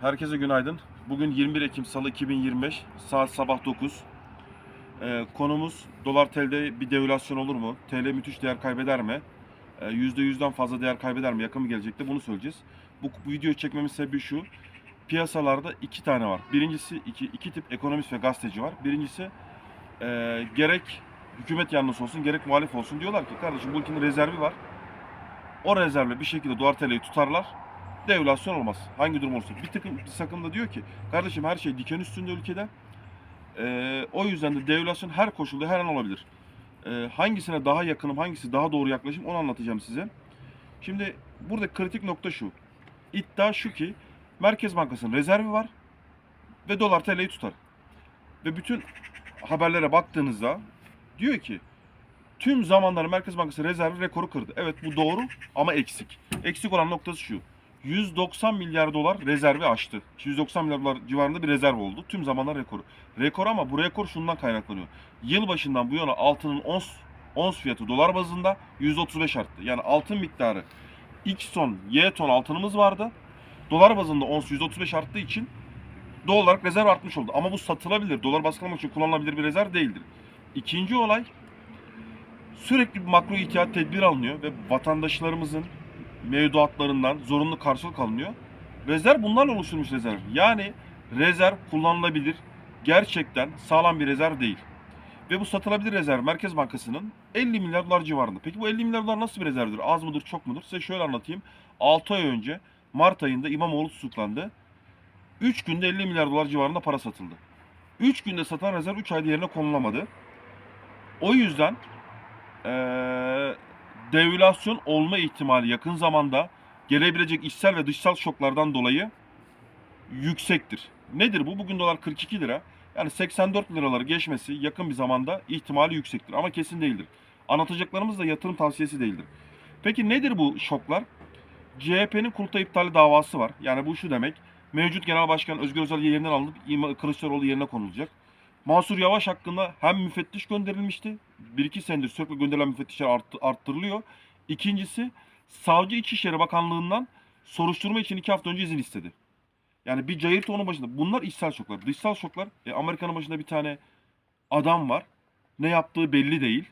Herkese günaydın. Bugün 21 Ekim Salı 2025. Saat sabah 9. Ee, konumuz dolar TL'de bir devalüasyon olur mu? TL müthiş değer kaybeder mi? Ee, %100'den fazla değer kaybeder mi? Yakın bir gelecekte bunu söyleyeceğiz. Bu, bu videoyu çekmemin sebebi şu. Piyasalarda iki tane var. Birincisi iki, iki tip ekonomist ve gazeteci var. Birincisi e, gerek hükümet yanlısı olsun gerek muhalif olsun diyorlar ki kardeşim bu ülkenin rezervi var. O rezervle bir şekilde dolar TL'yi tutarlar devalüasyon olmaz. Hangi durum olursa. Bir takım bir sakım da diyor ki kardeşim her şey diken üstünde ülkede. Ee, o yüzden de devalüasyon her koşulda her an olabilir. Ee, hangisine daha yakınım, hangisi daha doğru yaklaşım onu anlatacağım size. Şimdi burada kritik nokta şu. İddia şu ki Merkez Bankası'nın rezervi var ve dolar TL'yi tutar. Ve bütün haberlere baktığınızda diyor ki tüm zamanların Merkez Bankası rezervi rekoru kırdı. Evet bu doğru ama eksik. Eksik olan noktası şu. 190 milyar dolar rezervi aştı. 190 milyar dolar civarında bir rezerv oldu. Tüm zamanlar rekoru. Rekor ama bu rekor şundan kaynaklanıyor. Yılbaşından bu yana altının ons, ons fiyatı dolar bazında 135 arttı. Yani altın miktarı X ton, Y ton altınımız vardı. Dolar bazında ons 135 arttığı için doğal olarak rezerv artmış oldu. Ama bu satılabilir, dolar baskılamak için kullanılabilir bir rezerv değildir. İkinci olay sürekli bir makro ihtiyat tedbir alınıyor ve vatandaşlarımızın mevduatlarından zorunlu karşılık alınıyor. Rezerv bunlarla oluşturmuş rezerv. Yani rezerv kullanılabilir, gerçekten sağlam bir rezerv değil. Ve bu satılabilir rezerv Merkez Bankası'nın 50 milyar dolar civarında. Peki bu 50 milyar dolar nasıl bir rezervdir? Az mıdır, çok mudur? Size şöyle anlatayım. 6 ay önce Mart ayında İmamoğlu tutuklandı. 3 günde 50 milyar dolar civarında para satıldı. 3 günde satan rezerv 3 ayda yerine konulamadı. O yüzden eee devalüasyon olma ihtimali yakın zamanda gelebilecek içsel ve dışsal şoklardan dolayı yüksektir. Nedir bu? Bugün dolar 42 lira. Yani 84 liraları geçmesi yakın bir zamanda ihtimali yüksektir ama kesin değildir. Anlatacaklarımız da yatırım tavsiyesi değildir. Peki nedir bu şoklar? CHP'nin kurultay iptali davası var. Yani bu şu demek. Mevcut Genel Başkan Özgür Özel yerinden alınıp Kılıçdaroğlu yerine konulacak. Mansur Yavaş hakkında hem müfettiş gönderilmişti. Bir iki senedir sürekli gönderilen müfettişler arttı, arttırılıyor. İkincisi Savcı İçişleri Bakanlığı'ndan soruşturma için iki hafta önce izin istedi. Yani bir cayırtı onun başında. Bunlar içsel şoklar. Dışsal şoklar. E, Amerika'nın başında bir tane adam var. Ne yaptığı belli değil.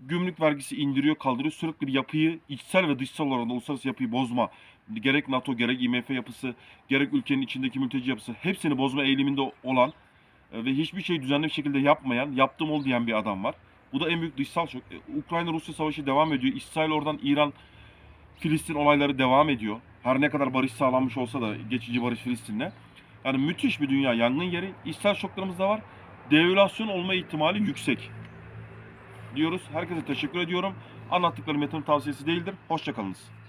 Gümrük vergisi indiriyor kaldırıyor. Sürekli bir yapıyı içsel ve dışsal olarak uluslararası yapıyı bozma. Gerek NATO gerek IMF yapısı gerek ülkenin içindeki mülteci yapısı hepsini bozma eğiliminde olan ve hiçbir şeyi düzenli bir şekilde yapmayan, yaptım ol diyen bir adam var. Bu da en büyük dışsal şok. E, Ukrayna-Rusya savaşı devam ediyor. İsrail oradan İran, Filistin olayları devam ediyor. Her ne kadar barış sağlanmış olsa da geçici barış Filistin'le. Yani müthiş bir dünya yangın yeri. İçsel şoklarımız da var. Devalüasyon olma ihtimali yüksek. Diyoruz. Herkese teşekkür ediyorum. Anlattıklarım yatırım tavsiyesi değildir. Hoşçakalınız.